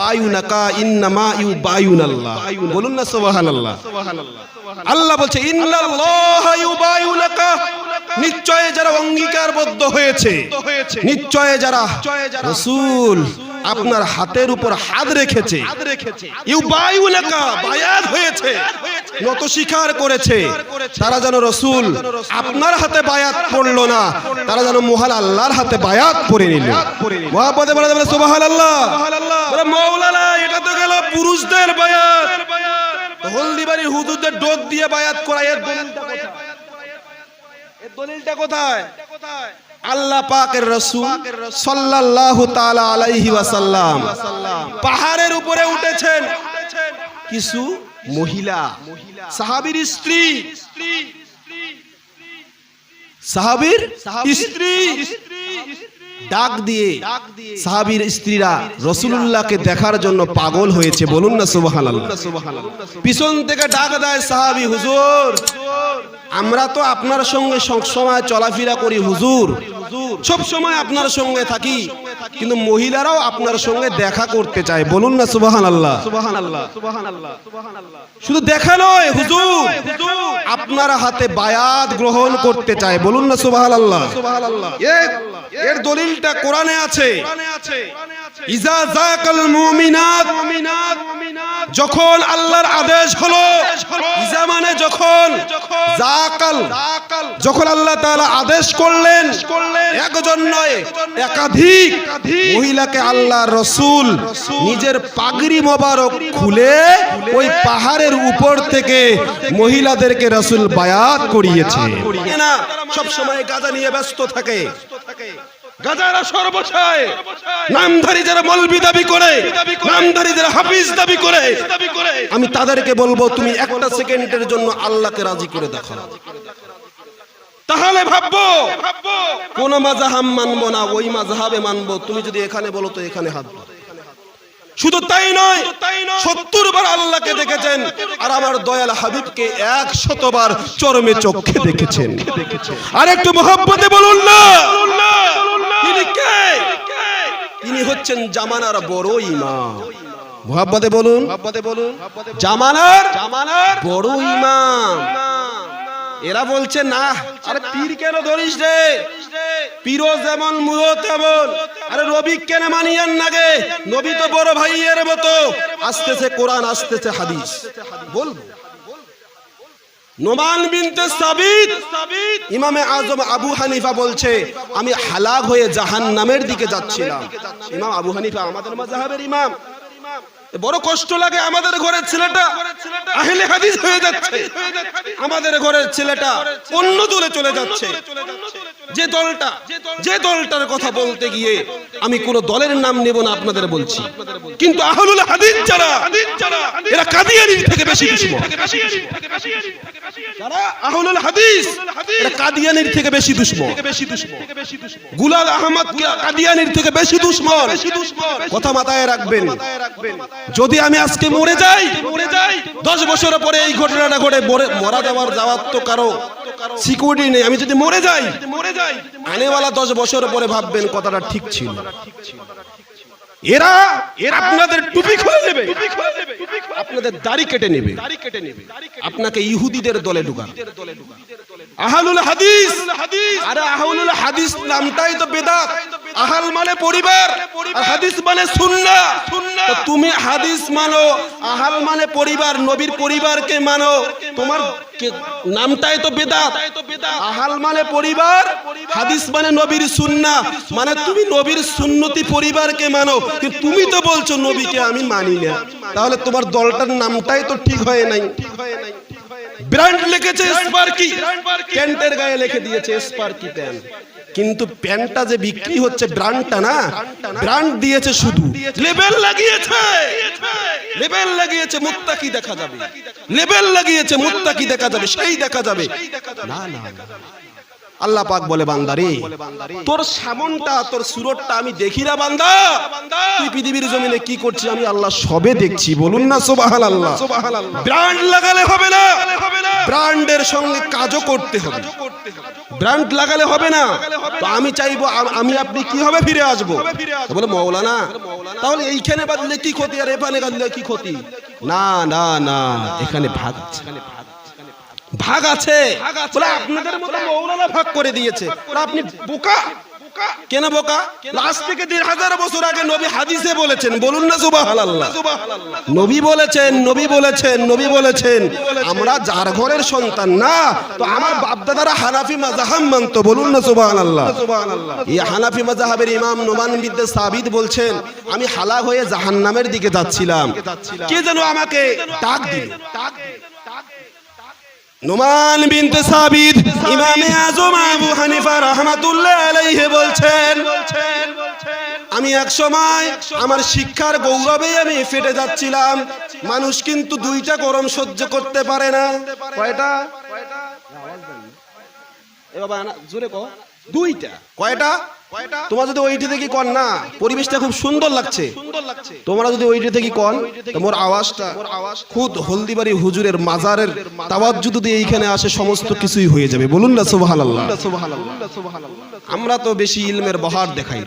বায়ুনাকা ইন্নামা ইউ বায়ুনাল্লাহ। বলুন না সুবহানাল্লাহ। আল্লাহ বলছে ইন্নাল্লাহা ইউবায়ুনাকা। নিশ্চয় যারা অঙ্গীকারবদ্ধ হয়েছে নিশ্চয় যারা রাসূল। আপনার হাতের উপর হাত রেখেছে। হয়েছে। নত স্বীকার করেছে। তারা যেন রসুল আপনার হাতে বায়াত পড়ল না তারা যেন মহাল আল্লাহর হাতে বায়াত পড়ে নিল। মহাপদে বলে মৌলানা এটা তো গেল পুরুষদের বায়াত। হলদিবাড়ির হুদুদের ডোক দিয়ে বায়াত করা এর দলিলটা কোথায়? এর দলিলটা কোথায়? আল্লাহ পাকের রসুল সাল্লাল্লাহু তাআলা আলাইহি ওয়াসাল্লাম পাহাড়ের উপরে উঠেছেন। কিছু মহিলা, সাহাবীর স্ত্রী সাহাবীর স্ত্রী ডাক দিয়ে সাহাবীর স্ত্রীরা রসুলুল্লাহকে দেখার জন্য পাগল হয়েছে বলুন না সুবহানাল্লাহ। পিছন থেকে ডাক দেয় সাহাবী হুজুর আমরা তো আপনার সঙ্গে সবসময় চলাফেরা করি হুজুর। সব সময় আপনার সঙ্গে থাকি কিন্তু মহিলারাও আপনার সঙ্গে দেখা করতে চায়। বলুন না সুবহানাল্লাহ। সুবহানাল্লাহ শুধু দেখা নয় হুজুর আপনার হাতে বায়াত গ্রহণ করতে চায়। বলুন না সুবহানাল্লাহ। এ- এর দলিলটা কোরআনে আছে। ইজা জাকাল মুমিনাত যখন আল্লাহর আদেশ হলো ইজা মানে যখন জাকাল যখন। আল্লাহ তাআলা আদেশ করলেন একজন নয় একাধিক। মহিলাকে আল্লাহ রসুল নিজের পাগড়ি মোবারক খুলে ওই পাহাড়ের উপর থেকে মহিলাদেরকে রসুল বায়াত করিয়েছে। না সব সময় গাজা নিয়ে ব্যস্ত থাকে। আমি তাদেরকে বলব, তুমি একটা সেকেন্ডের জন্য আল্লাহকে রাজি করে দেখো। তাহলে ভাববো, কোন মাজাহাব মানবো না, ওই মাজাহাবে মানবো। তুমি যদি এখানে বলো, তো এখানে হাত শুধু তাই নয়, সত্তর বার আল্লাহকে দেখেছেন, আর আমার দয়াল হাবিবকে এক শতবার চরমে চোখে দেখেছেন। আর একটু মোহাম্মতে বলুন না। তিনি কে? তিনি হচ্ছেন জামানার বড় ইমাম। মোহাব্বতে বলুন। বলুন। জামানার জামানার বড় ইমাম। এরা বলছে না আরে পীর কেন ধরিস রে? পীরও যেমন মুও তেমন। আরে রবি কেন মানিয়ান নাগে নবী তো বড় ভাইয়ের মতো। আসতেছে কোরআন আসতেছে হাদিস। বলব। নোমান বিনতে সাবিত। ইমামে আজম আবু হানিফা বলছে, আমি হালাক হয়ে জাহান নামের দিকে যাচ্ছিলাম। ইমাম আবু হানিফা আমাদের মাযহাবের ইমাম। বড় কষ্ট লাগে আমাদের ঘরের ছেলেটা। আহলে হাদিস হয়ে যাচ্ছে। আমাদের ঘরের ছেলেটা অন্য দলে চলে যাচ্ছে। যে দলটা, যে দলটার কথা বলতে গিয়ে আমি কোন দলের নাম নেব না আপনাদের বলছি। কিন্তু আহলুল হাদিস যারা, এরা কাদিয়ানির থেকে বেশি দুশমন যারা আহলুল হাদিস, এরা কাদিয়ানির থেকে বেশি দুশমন। গুলাল আহমদ কাদিয়ানির থেকে বেশি দুশমন। কথা মাথায় রাখবেন। যদি আমি আজকে মরে যাই মরে যাই দশ বছর পরে এই ঘটনাটা ঘটে, মরা যাওয়ার যাওয়ার তো কারও সিকিউরিটি নেই। আমি যদি মরে যাই মরে যাই, আনেওয়ালা দশ বছর পরে ভাববেন কথাটা ঠিক ছিল। এরা এরা আপনাদের টুপি খুলে নেবে। আপনাদের দাড়ি কেটে নেবে। আপনাকে ইহুদিদের দলে ঢুকান আহালুল হাদিস। আরে আহালুল হাদিস নামটাই তো বেদাত। আহাল মানে পরিবার। আর হাদিস মানে সুন্নাহ তো তুমি হাদিস মানো। আহাল মানে পরিবার। নবীর পরিবারকে মানো। তোমার নামটাই তো বেদাত। আহাল মানে পরিবার। হাদিস মানে নবীর সুন্নাহ মানে তুমি নবীর সুন্নতি পরিবারকে মানো। তুমি তো বলছো নবীকে, আমি মানি না। তাহলে তোমার দলটার নামটাই তো ঠিক হয় নাই। ব্র্যান্ড লিখেছে স্পার্কি। প্যান্টের গায়ে লিখে দিয়েছে স্পার্কি প্যান্ট। কিন্তু প্যান্টটা যে বিক্রি হচ্ছে ব্র্যান্ডটা না, ব্র্যান্ড দিয়েছে শুধু। লেবেল লাগিয়েছে। লেবেল লাগিয়েছে, মুত্তাকি দেখা যাবে। লেবেল লাগিয়েছে, মুত্তাকি দেখা যাবে, সেই দেখা যাবে। না না। আল্লাহ পাক বলে বান্দারে তোর সামনটা তোর সুরতটা আমি দেখি না বান্দা। তুই পৃথিবীর জমিনে কি করছিস আমি আল্লাহ সবে দেখছি বলুন না সুবাহান আল্লাহ ব্র্যান্ড লাগালে হবে না। ব্র্যান্ডের সঙ্গে কাজও করতে হবে। ব্র্যান্ড লাগালে হবে না। তো আমি চাইব আমি আপনি কি হবে ফিরে আসব? বলে মৌলানা তাহলে এইখানে বাদলে কি ক্ষতি? আর এখানে বাদলে কি ক্ষতি? না না না এখানে ভাগ আছে। ভাগ আছে। বলে আপনাদের মতো মৌলানা ভাগ করে দিয়েছে। আপনি বোকা? কেন বোকা? লাস্ট থেকে দেড় হাজার বছর আগে নবী হাদিসে বলেছেন বলুন না সুবহানাল্লাহ। নবী বলেছেন নবী বলেছেন নবী বলেছেন আমরা যার ঘরের সন্তান না তো আমার বাপদাদারা হানাফি মাযহাব মানতো বলুন না সুবহানাল্লাহ। এই হানাফি মাযহাবের ইমাম নোমান বিদ্যে সাবিত বলছেন আমি হালা হয়ে জাহান্নামের দিকে যাচ্ছিলাম। কে যেন আমাকে ডাক দিল। নোমান বিনতে সাবিদ ইমামে আজম আবু হানিফা রহমাতুল্লাহ আলাইহি বলছেন, আমি এক সময় আমার শিক্ষার গৌরবে আমি ফেটে যাচ্ছিলাম। মানুষ কিন্তু দুইটা গরম সহ্য করতে পারে না। কয়টা? এ বাবা, জোরে কো দুইটা। কয়টা? তোমার যদি ওইটি থেকে কন না পরিবেশটা খুব সুন্দর লাগছে। তোমরা যদি ওইটি থেকে কন তোমার আওয়াজটা খুদ হলদিবাড়ি হুজুরের মাজারের তাওয়াজ্জু যদি এইখানে আসে সমস্ত কিছুই হয়ে যাবে। বলুন না সুবহানাল্লাহ। আমরা তো বেশি ইলমের বহার দেখাই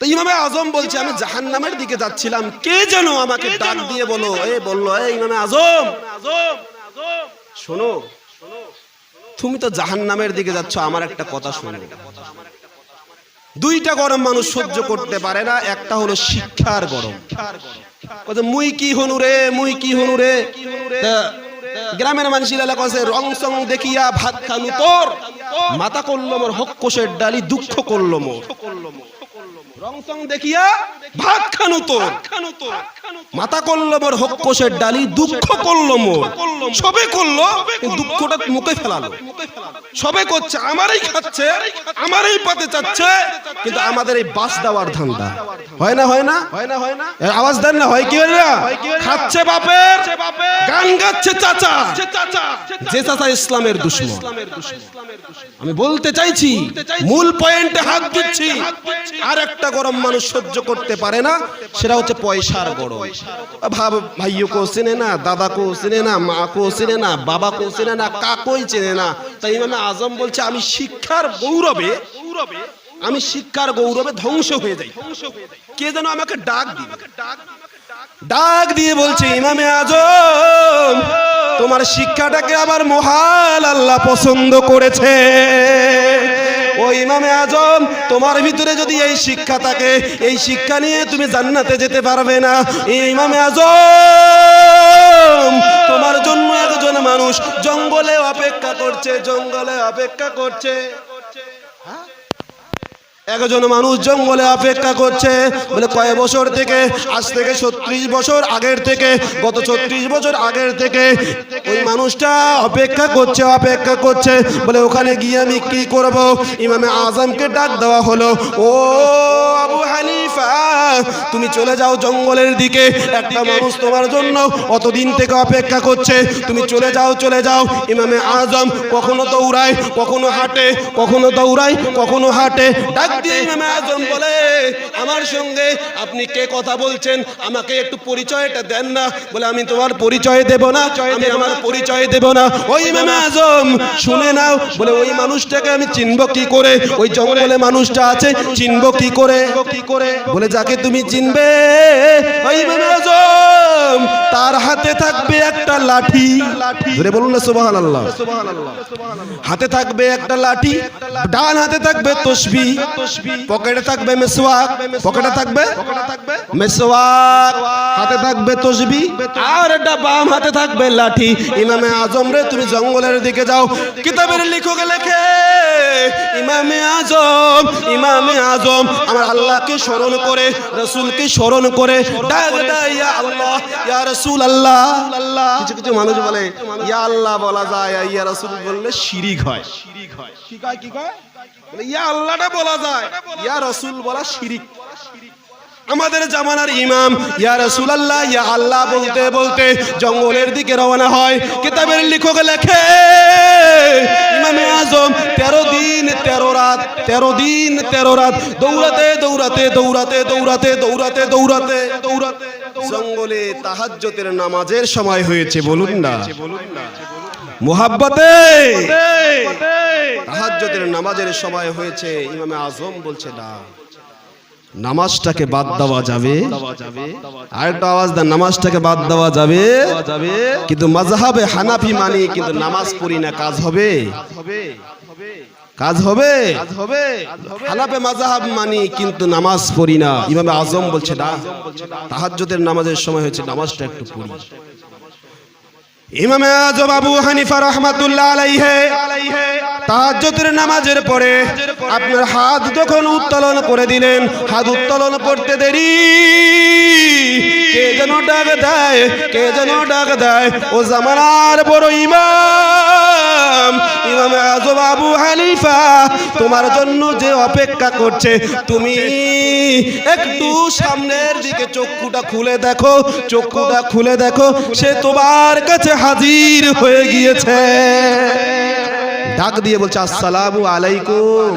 তো ইমামে আজম বলছে আমি জাহান্নামের দিকে যাচ্ছিলাম কে যেন আমাকে ডাক দিয়ে বলো? এ বলল এই ইমামে আজম। শোনো তুমি তো জাহান্নামের দিকে যাচ্ছ আমার একটা কথা শোনো। দুইটা গরম মানুষ সহ্য করতে পারে না, একটা হলো শিক্ষার গরম। মুই কি হনু রে, মুই কি হনু রে? গ্রামের মানুষের এলাকা আছে, রং সং দেখিয়া ভাত খানু তোর মাথা করল মোর হক কোষের ডালি দুঃখ করল মোর। রং সং দেখিয়া ভাত খানু তোর। মাথা করল মোর হক ডালি দুঃখ করল মোর। সবে করল দুঃখটা মুখে ফেলালো। সবে করছে আমারই খাচ্ছে আমারই পাতে চাচ্ছে কিন্তু আমাদের এই বাস দেওয়ার ধান্দা। হয় না হয় না? হয় না হয় না? আওয়াজ দেন না হয় কি হয় না? খাচ্ছে বাপের গান গাচ্ছে চাচা। যে চাচা ইসলামের দুশ্মন। আমি বলতে চাইছি মূল পয়েন্টে হাত দিচ্ছি। আর একটা গরম মানুষ সহ্য করতে পারে না, সেটা হচ্ছে পয়সার গরম। ভাব ভাইও কো চেনে না দাদা কো চেনে না মা কো চেনে না বাবা কো চেনে না, কাকই চেনে না। তাই ইমামে আজম বলছে, আমি শিক্ষার গৌরবে গৌরবে আমি শিক্ষার গৌরবে ধ্বংস হয়ে যাই। কে যেন আমাকে ডাক দিবে ডাক দিয়ে বলছে, ইমামে আজম, তোমার শিক্ষাটাকে আবার মহাল আল্লাহ পছন্দ করেছে। ও ইমামে আজম, তোমার ভিতরে যদি এই শিক্ষা থাকে, এই শিক্ষা নিয়ে তুমি জান্নাতে যেতে পারবে না। ইমামে আজম, তোমার জন্য একজন মানুষ জঙ্গলে অপেক্ষা করছে, জঙ্গলে অপেক্ষা করছে। একজন মানুষ জঙ্গলে অপেক্ষা করছে বলে কয় বছর থেকে? আজ থেকে ছত্রিশ বছর আগের থেকে, গত ছত্রিশ বছর আগের থেকে ওই মানুষটা অপেক্ষা করছে অপেক্ষা করছে, বলে ওখানে গিয়ে আমি কি করব? ইমামে আজমকে ডাক দেওয়া হলো, ও আবু হানিফা, তুমি চলে যাও জঙ্গলের দিকে, একটা মানুষ তোমার জন্য অতদিন থেকে অপেক্ষা করছে, তুমি চলে যাও চলে যাও। ইমামে আজম কখনো দৌড়ায়, কখনো হাঁটে, কখনো দৌড়ায়, কখনো হাঁটে, ডাক দিয়ে ইমামে আজম বলে আমার সঙ্গে আপনি কে কথা বলছেন? আমাকে একটু পরিচয়টা দেন না। বলে আমি তোমার পরিচয় দেব না আমি আমার পরিচয় দেব না। ওই ইমামে আজম শুনে নাও। বলে ওই মানুষটাকে আমি চিনব কি করে? ওই জঙ্গলে মানুষটা আছে চিনব কি করে? কি করে? বলে যাকে তুমি চিনবে ওই ইমামে আজম তার হাতে থাকবে একটা লাঠি। ধরে বলুন না সুবহানাল্লাহ। হাতে থাকবে একটা লাঠি ডান হাতে থাকবে তসবি। পকেটে থাকবে মেসওয়াক। পকেটে থাকবে? মেসওয়াক। হাতে থাকবে তসবি। আর একটা বাম হাতে থাকবে লাঠি। ইমামে আজম রে তুমি জঙ্গলের দিকে যাও। কিতাবের লেখক লেখে ইমামে আজম ইমামে আজম। আমার আল্লাহকে স্মরণ করে রসুলকে স্মরণ করে। ডাক ইয়া আল্লাহ ইয়া রসুল আল্লাহ কিছু কিছু মানুষ বলে ইয়া আল্লাহ বলা যায় ইয়া রসুল বললে শিরিক হয়। শিরিক হয়। কি কয় কি কয়? ইয়া আল্লাহটা বলা যায়। ইয়া রসুল বলা শিরিক। আমাদের জামানার ইমাম, ইয়া রাসূলুল্লাহ, ইয়া আল্লাহ বলতে বলতে জঙ্গলের দিকে রওনা হয়। কিতাবের লেখক লেখে, ইমামে আজম, তেরো দিন, তেরো রাত, তেরো দিন, তেরো রাত, দৌড়াতে দৌড়াতে দৌড়াতে দৌড়াতে দৌড়াতে দৌড়াতে দৌড়াতে, জঙ্গলে তাহাজ্জতের নামাজের সময় হয়েছে, বলুন না। মোহাব্বতে। তাহাজ্জতের নামাজের সময় হয়েছে, ইমামে আজম বলছে, না, নামাজটাকে বাদ দেওয়া যাবে। আরেকটা আওয়াজ দেন, নামাজটাকে বাদ দেওয়া যাবে। কিন্তু মাযহাবে হানাফি মানি, কিন্তু নামাজ পড়ি না, কাজ হবে। কাজ হবে। হানাফে মাযহাব মানি, কিন্তু নামাজ পড়ি না। ইমামে আজম বলছে, না, তাহাজ্জুদের নামাজের সময় হয়েছে, নামাজটা একটু পড়ি। ইমামে আজম আবু হানিফা রহমাতুল্লাহ আলাইহে তাহাজ্জুদের নামাজের পরে আপনার হাত যখন উত্তোলন করে দিলেন, হাত উত্তোলন করতে দেরি। কে যেন ডাক দেয়, কে যেন ডাক দেয়, ও জামানার বড় ইমাম ইমাম আজম আবু হানিফা, তোমার জন্য যে অপেক্ষা করছে, তুমি একটু সামনের দিকে চক্ষুটা খুলে দেখো, চক্ষুটা খুলে দেখো, সে তোমার কাছে হাজির হয়ে গিয়েছে। ডাক দিয়ে বলছে, আসসালামু আলাইকুম।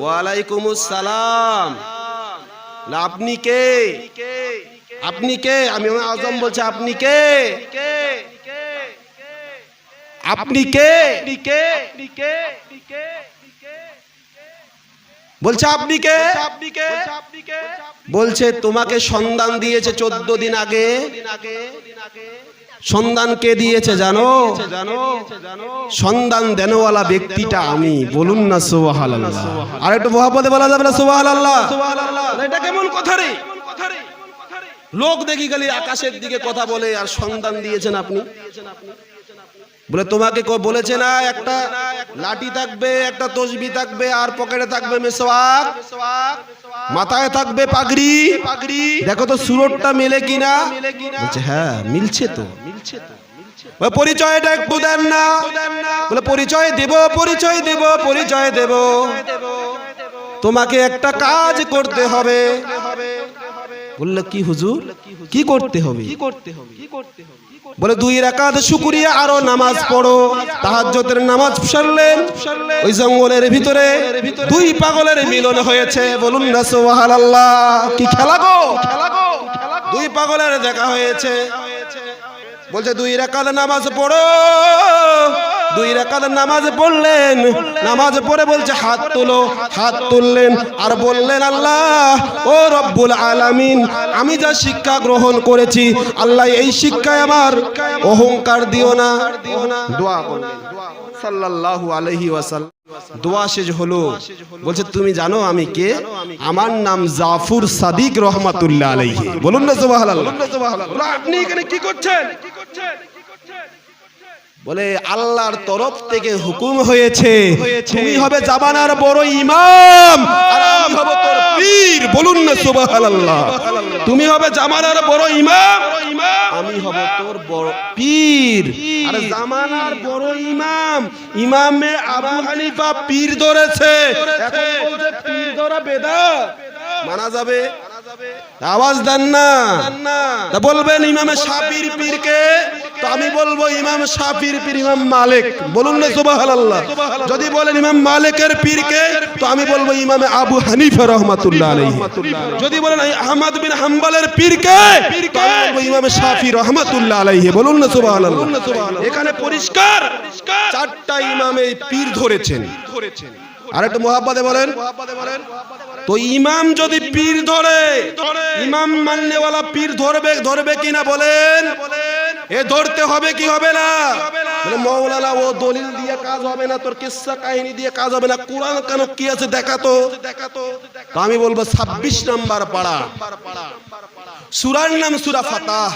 ওয়ালাইকুম আসসালাম আপনি কে? আপনি কে? আমি আজম বলছি, আপনি কে? আপনি কে? বলছে আপনি কে? বলছে তোমাকে সন্ধান দিয়েছে চোদ্দ দিন আগে। সন্ধান কে দিয়েছে জানো? সন্ধান দেনওয়ালা ব্যক্তিটা আমি। বলুন না সোহাল আর একটু মহাপদে বলা যাবে না সোহাল আল্লাহ এটা কেমন কথা রে? লোক দেখি গেলি আকাশের দিকে কথা বলে আর সন্ধান দিয়েছেন আপনি? বলে, তোমাকে বলেছে না, একটা লাঠি থাকবে, একটা তসবি থাকবে, আর পকেটে থাকবে মেসওয়াক মাথায় থাকবে পাগড়ি পাগড়ি দেখো তো সুরটটা মেলে কিনা? বলছে হ্যাঁ মিলছে তো। মিলছে তো পরিচয়টা একটু দেন না। বলে, পরিচয় দেব পরিচয় দেব পরিচয় দেব। তোমাকে একটা কাজ করতে হবে। কি হুজুর? কি করতে হবে? বলে দুই রাকাত শুকুরিয়া আরও নামাজ পড়ো। তাহাজ্জুদের নামাজ সারলেন। ওই জঙ্গলের ভিতরে দুই পাগলের মিলন হয়েছে। বলুন না সুবহানাল্লাহ, কি খেলা গো? দুই পাগলের দেখা হয়েছে। বলছে দুই রাকাত নামাজ পড়ো। দুই রাকাত নামাজ পড়লেন। নামাজ পড়ে বলছে হাত তুলো হাত তুললেন আর বললেন আল্লাহ ও রব্বুল আলামিন আমি যা শিক্ষা গ্রহণ করেছি আল্লাহ এই শিক্ষায় আমার অহংকার দিও না। দোয়া করলেন। সাল্লাল্লাহু আলাইহি ওয়াসাল্লাম। দোয়া শেষ হলো। বলছে তুমি জানো আমি কে? আমার নাম জাফর সাদিক রহমাতুল্লাহ আলাইহি। বলুন না সুবহানাল্লাহ। আপনি এখানে কি করছেন? বলে আল্লাহর তরফ থেকে হুকুম হয়েছে তুমি হবে জামানার বড় ইমাম আর আমি হব তোর পীর। বলুন না সুবহানাল্লাহ। তুমি হবে জামানার বড় ইমাম আমি হব তোর বড় পীর। আর জামানার বড় ইমাম। ইমামে আবু হানিফা পীর ধরেছে। এখন বলছে পীর ধরা বেদাত মানা যাবে? আওয়াজ দেন না। বলবেন ইমামে শাফির পীরকে? তো আমি বলব ইমাম শাফির পীর ইমাম মালিক। বলুন না সুবহানাল্লাহ। যদি বলেন ইমাম মালিকের পীরকে তো আমি বলব ইমামে আবু হানিফা রহমাতুল্লাহ আলাইহি। যদি বলেন আহমদ বিন হাম্বলের পীরকে তো আমি বলব ইমামে শাফি রহমাতুল্লাহ আলাইহি। বলুন না সুবহানাল্লাহ। এখানে পরিষ্কার চারটা ইমামে পীর ধরেছেন। ধরেছেন। আর একটু মোহাব্বতে বলেন। তো ইমাম যদি পীর ধরে ইমাম মাননেওয়ালা পীর ধরবে ধরবে কিনা বলেন। এ ধরতে হবে কি হবে না? মানে মৌলানা ও দলিল দিয়ে কাজ হবে না তোর কিসসা কাহিনী দিয়ে কাজ হবে না কোরআন কেন কি আছে দেখাতো দেখাতো তো আমি বলব ছাব্বিশ নাম্বার পাড়া। সুরার নাম সুরা ফাতাহ।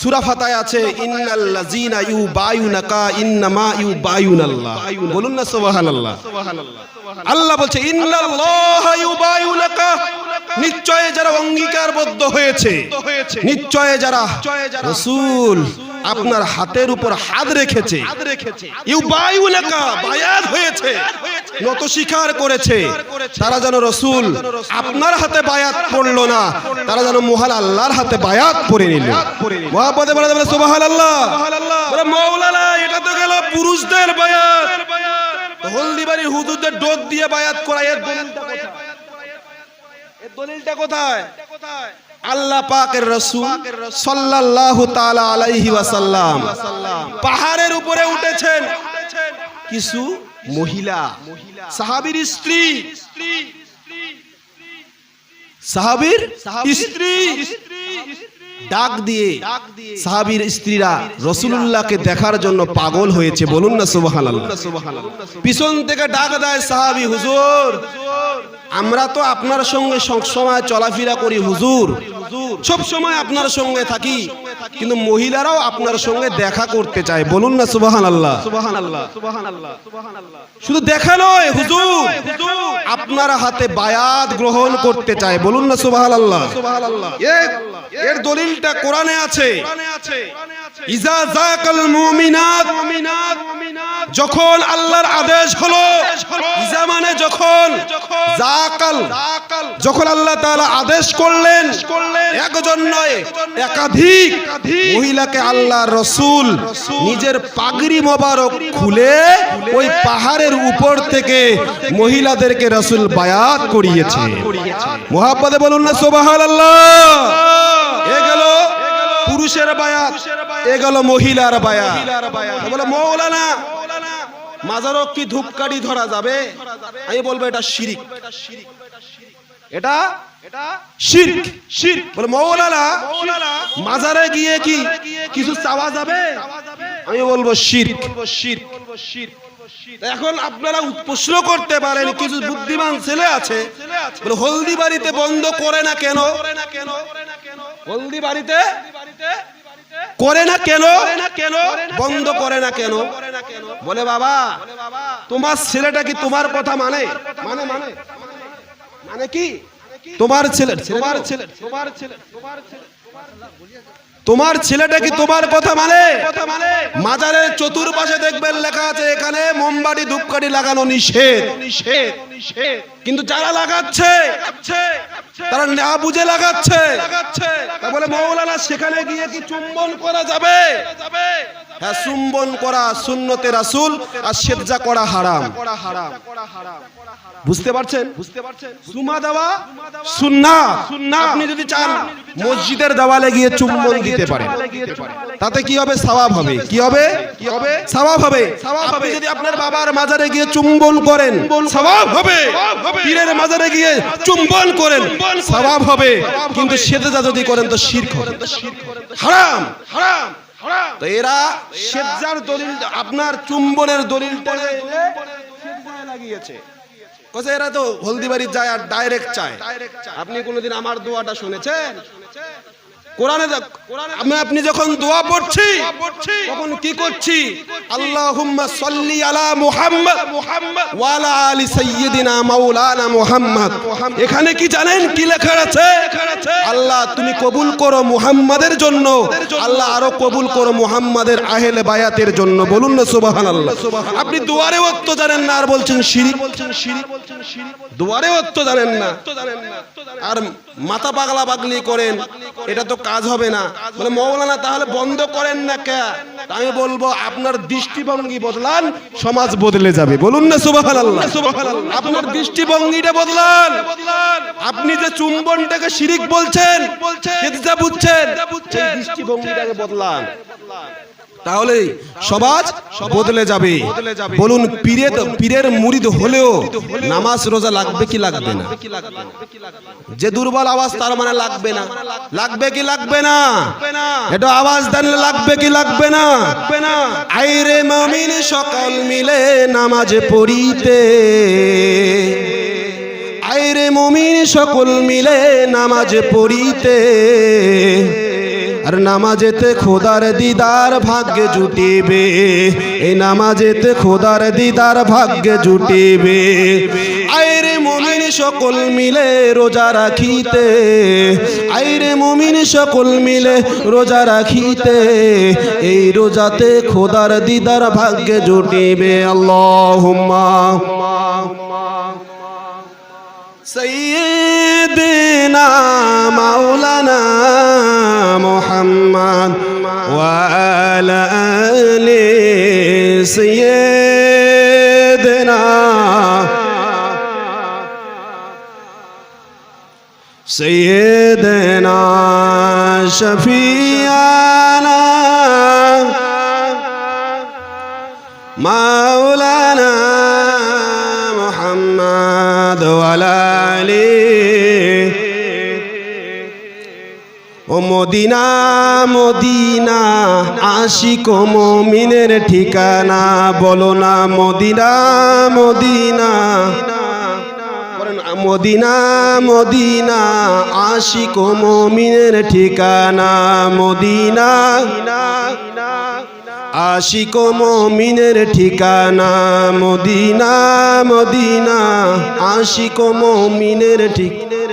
সূরা ফাতায় আছে ইন্নাল্লাযীনা ইউবায়ুনাকা ইন্নামা ইউবায়ুনাল্লাহ। বলুন না সুবহানাল্লাহ। আল্লাহ বলছে ইন্নাল্লাহা ইউবায়ুনাকা। নিশ্চয় যারা অঙ্গীকারবদ্ধ হয়েছে নিশ্চয় যারা রাসূল। আপনার হাতের উপর হাত রেখেছে। ইউবাইউলাকা বায়াত হয়েছে। নত স্বীকার করেছে। তারা যেন রসুল আপনার হাতে বায়াত পড়ল না তারা যেন মহাল আল্লাহর হাতে বায়াত পড়ে নিল। মহাপদে বলে দেবে সুবহানাল্লাহ। বলে মৌলানা এটা তো গেল পুরুষদের বায়াত। হলদিবাড়ির হুজুরদের ডোক দিয়ে বায়াত করা এর দলিলটা কোথায়? এর দলিলটা কোথায়? আল্লাহ পাকের রাসূল সাল্লাল্লাহু তাআলা আলাইহি ওয়াসাল্লাম পাহাড়ের উপরে উঠেছেন। কিছু মহিলা, সাহাবীর স্ত্রী। সাহাবীর স্ত্রী ডাক দিয়ে সাহাবীর স্ত্রীরা রসুলুল্লাহকে দেখার জন্য পাগল হয়েছে। বলুন না সুবহানাল্লাহ। পিছন থেকে ডাক দেয় সাহাবী, হুজুর, আমরা তো আপনার সঙ্গে সবসময় চলাফেরা করি, হুজুর। সব সময় আপনার সঙ্গে থাকি কিন্তু মহিলারাও আপনার সঙ্গে দেখা করতে চায়। বলুন না সুবহানাল্লাহ। শুধু দেখা নয় হুজুর আপনার হাতে বায়াত গ্রহণ করতে চায়। বলুন না সুবহানাল্লাহ। এ- এর দলিলটা কোরআনে আছে। ইজা জাকাল মুমিনাত যখন আল্লাহর আদেশ হলো ইজা মানে যখন যখন। আল্লাহ তাআলা আদেশ করলেন। একজন নয় একাধিক মহিলাকে আল্লাহ রসুল নিজের পাগড়ি মোবারক খুলে ওই পাহাড়ের উপর থেকে মহিলাদেরকে রসুল বায়াত করিয়েছে। মোহাব্বতে বলুন না সোবাহাল আল্লাহ এ গেল পুরুষের বায়াত। এ গেল মহিলার বায়াত। বলে মৌলানা মাজারও কি ধূপকাঠি ধরা যাবে? আমি বলব এটা শিরিক। এটা শিরক। শিরক। বলে মৌলানা মাজারে গিয়ে কি কিছু চাওয়া যাবে? আমি বলব শিরক। এখন আপনারা প্রশ্ন করতে পারেন কিছু বুদ্ধিমান ছেলে আছে। হলদি বাড়িতে বন্ধ করে না কেন? হলদি বাড়িতে করে না কেন? কেন? বন্ধ করে না কেন? বলে বাবা তোমার ছেলেটা কি তোমার কথা মানে? মানে মানে? মানে কি? তোমার ছেলে তোমার ছেলে তোমার ছেলে তোমার ছেলে তোমার ছেলেটা কি তোমার কথা মানে? মাজারের চতুর্পাশে দেখবেন লেখা আছে এখানে মোমবাতি ধূপকাঠি লাগানো নিষেধ। নিষেধ নিষেধ। কিন্তু যারা লাগাচ্ছে তারা না বুঝে লাগাচ্ছে। বলে মৌলানা সেখানে গিয়ে কি চুম্বন করা যাবে? হ্যাঁ চুম্বন করা সুন্নতে রাসূল আর সেজদা করা হারাম। বুঝতে পারছেন? বুঝতে পারছেন সুমা দেওয়া সুন্না। আপনি যদি চান মসজিদের দেওয়ালে গিয়ে চুম্বন দিতে পারেন। তাতে কি হবে? সওয়াব হবে। কি হবে? কি হবে। সওয়াব হবে। আপনি যদি আপনার বাবার মাজারে গিয়ে চুম্বন করেন সওয়াব হবে। পীরের মাজারে গিয়ে চুম্বন করেন। সবাব হবে কিন্তু সেজদা যদি করেন তো শিরক হবে। হারাম। হারাম। তো এরা সেজার দলিল আপনার চুম্বনের দলিলটা লাগিয়েছে। কোসে এরা তো হলদিবাড়ি যায় আর ডাইরেক্ট চায়। আপনি কোনোদিন আমার দোয়াটা শুনেছেন? আমি আপনি যখন দোয়া পড়ছি, তখন কি করছি? আল্লাহুম্মা সাল্লি আলা ওয়ালা এখানে কি জানেন কি লেখা আছে? আল্লাহ, তুমি কবুল করো মুহাম্মাদের জন্য। আল্লাহ আরও কবুল করো মুহাম্মাদের আহলে বায়াতের জন্য। বলুন না সুবহানাল্লাহ। আপনি দুয়ারে অর্থ জানেন না আর বলছেন শিরিক বলছেন শিরিক বলছেন শিরিক দুয়ারে অর্থ জানেন না। আর মাথা পাগলা পাগলি করেন। এটা তো কাজ হবে না। বলে মৌলানা তাহলে বন্ধ করেন না কে? আমি বলব আপনার দৃষ্টিভঙ্গি বদলান সমাজ বদলে যাবে। বলুন না সুবহানাল্লাহ। আপনার দৃষ্টিভঙ্গিটা বদলান। আপনি যে চুম্বনটাকে শিরিক বলছেন সেটা বুঝছেন দৃষ্টিভঙ্গিটাকে বদলান। তাহলে সমাজ বদলে যাবে। বলুন পীরে পীরের মুরিদ হলেও নামাজ রোজা লাগবে কি লাগবে না? যে দুর্বল আওয়াজ তার মানে লাগবে না। লাগবে কি লাগবে না? এটা আওয়াজ দেন লাগবে কি লাগবে না? আইরে মামিন সকল মিলে নামাজ পড়িতে। আইরে মুমিন সকল মিলে নামাজ পড়িতে। আর নামাজেতে খোদার দিদার ভাগ্যে জুটিবে। এই নামাজেতে খোদার দিদার ভাগ্যে জুটিবে। আইরে মুমিন সকল মিলে রোজা রাখিতে। আইরে মুমিন সকল মিলে রোজা রাখিতে। এই রোজাতে খোদার দিদার ভাগ্যে জুটিবে। আল্লাহুম্মা। سيدنا مولانا محمد وعلى آل سيدنا سيدنا شفيعنا مولانا ও মদিনা মদিনা, আশিক মমিনের ঠিকানা। বলো না মদিনা মদিনা। মদিনা মদিনা, আশিক মমিনের ঠিকানা। মদিনা, আশিক মমিনের ঠিকানা। মদিনা মদিনা, আশিক মমিনের ঠিকানা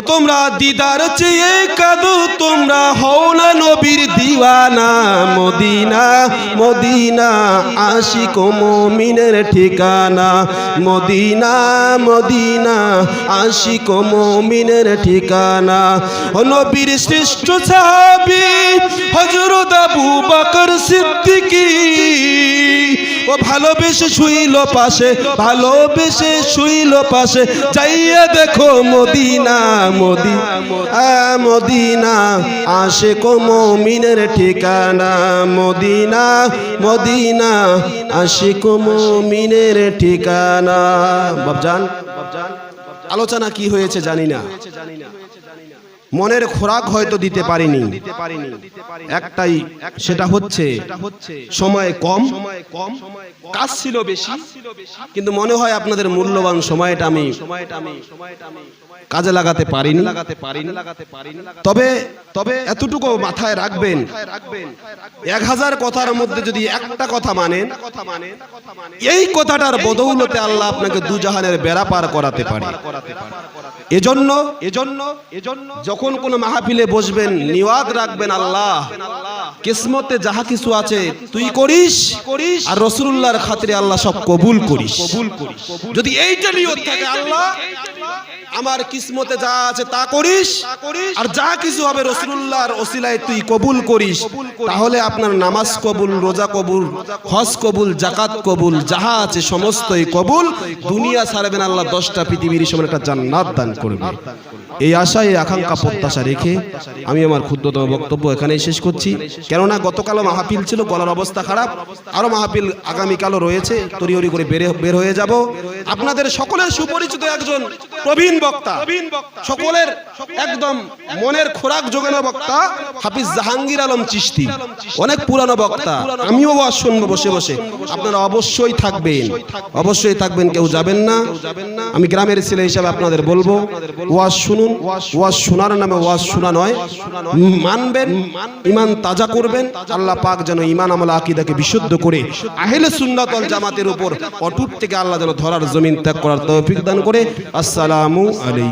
তোমরা দিদার চেয়ে কাদু, তোমরা হও না নবীর দিওয়ানা। মদিনা মদিনা, আশিক মমিনের ঠিকানা। মদিনা মদিনা, আশিক মমিনের ঠিকানা। নবীর শ্রেষ্ঠ সাহাবী হযরত আবু বকর সিদ্দিকী। ও ভালোবেসে শুইল পাশে, ভালোবেসে শুইল পাশে, যাইয়া দেখো মদিনা মদি মদিনা আসে কো মমিনের ঠিকানা, মদিনা মদিনা আসে কো মমিনের ঠিকানা। বাবজান আলোচনা কি হয়েছে জানি না। মনের খোরাক হয়তো দিতে পারিনি। একটাই সেটা হচ্ছে সময় কম। কাজ ছিল বেশি কিন্তু মনে হয় আপনাদের মূল্যবান সময়টা আমি কাজে লাগাতে পারিনি। লাগাতে পারিনি। লাগাতে পারিনি। তবে তবে এতটুকু মাথায় রাখবেন এক হাজার কথার মধ্যে যদি একটা কথা মানেন এই কথাটার বদৌলতে আল্লাহ আপনাকে দুজাহানের বেড়া পার করাতে পারে। এজন্য এজন্য এজন্য যখন কোনো মাহফিলে বসবেন নিওয়াজ রাখবেন আল্লাহ কিসমতে যাহা কিছু আছে তুই করিস করিস আর রসুল্লাহর খাতিরে আল্লাহ সব কবুল করিস কবুল করিস। যদি এইটা নিয়ত থাকে আল্লাহ আমার কিসমতে যা আছে তা করিস আর যা কিছু হবে রসুল্লাহর ওসিলায় তুই কবুল করিস। তাহলে আপনার নামাজ কবুল রোজা কবুল হজ কবুল জাকাত কবুল যাহা আছে সমস্তই কবুল। দুনিয়া ছাড়বেন আল্লাহ দশটা পৃথিবীর সমান একটা জান্নাত দান করবে। এই আশায় এই আকাঙ্ক্ষা প্রত্যাশা রেখে আমি আমার ক্ষুদ্রতম বক্তব্য এখানেই শেষ করছি। কেননা গতকালও মাহফিল ছিল গলার অবস্থা খারাপ। আরও মাহফিল আগামীকালও রয়েছে তরিহরি করে বের বের হয়ে যাব। আপনাদের সকলের সুপরিচিত একজন প্রবীণ বক্তা। সকলের একদম মনের খোরাক যোগানো বক্তা হাফিজ জাহাঙ্গীর আলম চিশতি। অনেক পুরানো বক্তা। আমিও ওয়াজ শুনব বসে বসে। আপনারা অবশ্যই থাকবেন। অবশ্যই থাকবেন কেউ যাবেন না। আমি গ্রামের ছেলে হিসাবে আপনাদের বলব ওয়াজ শুনুন। ওয়াজ শোনার নামে ওয়াজ শোনা নয়। মানবেন ইমান তাজা করবেন। আল্লাহ পাক যেন ইমান আমল আকিদাকে বিশুদ্ধ করে আহেলে সুন্নাতল জামাতের উপর অটুট থেকে আল্লাহ যেন ধরার জমিন ত্যাগ করার তৌফিক দান করে। আসসালামু আলাইকুম